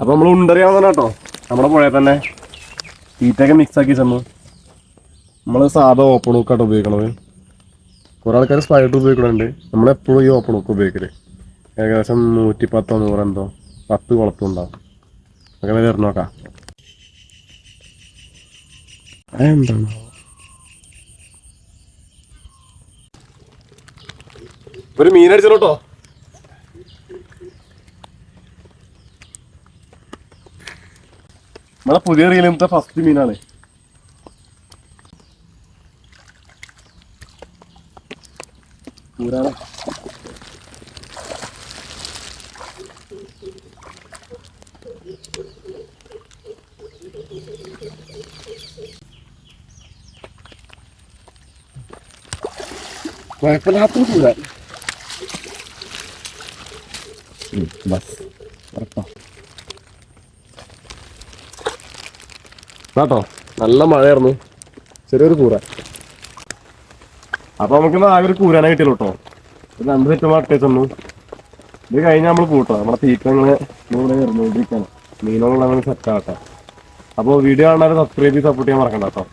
അപ്പൊ നമ്മൾ ഉണ്ടറിയാവുന്ന കേട്ടോ. നമ്മുടെ പുഴയിൽ തന്നെ തീറ്റയൊക്കെ മിക്സ് ആക്കി ചെന്നു. നമ്മൾ സാധാ ഓപ്പൺ ഹുക്കാട്ടോ ഉപയോഗിക്കണത്. കുറേ ആൾക്കാർ സ്പൈഡർ ഉപയോഗിക്കണുണ്ട്. നമ്മളെപ്പോഴും ഈ ഓപ്പൺ ഹുക്ക് ഉപയോഗിക്കൽ. ഏകദേശം നൂറ്റി പത്തോ നൂറെന്തോ പത്ത് കുളത്തും ഉണ്ടാവും. അങ്ങനെ തരണം നോക്കാം. അതെന്താണ് ഒരു മീനടിച്ചോ കേട്ടോ നമ്മളെ പുതിയ റീലിമത്തെ ഫസ്റ്റ് മീനാണ് പൂരാണ് കുഴപ്പമില്ലാത്ത പൂരാൻ ബസ് ഉറപ്പാ കേട്ടോ നല്ല മഴയായിരുന്നു. ചെറിയൊരു കൂര അപ്പൊ നമുക്ക് ആകെ ഒരു കൂരാനെ കിട്ടിയല്ലോ കേട്ടോ രണ്ട് സെറ്റ് മട്ടേ തന്നു ഇത് കഴിഞ്ഞാൽ നമ്മൾ കൂട്ടോ നമ്മുടെ തീറ്റ ഇങ്ങനെ ഇവിടെ വരുന്നോണ്ടിരിക്കാണ് മീനുകൾ സെറ്റ് ആകട്ടെ അപ്പോൾ വീഡിയോ കാണാൻ സബ്സ്ക്രൈബ് ചെയ്ത് സപ്പോർട്ട് ചെയ്യാൻ മറക്കണ്ട കേട്ടോ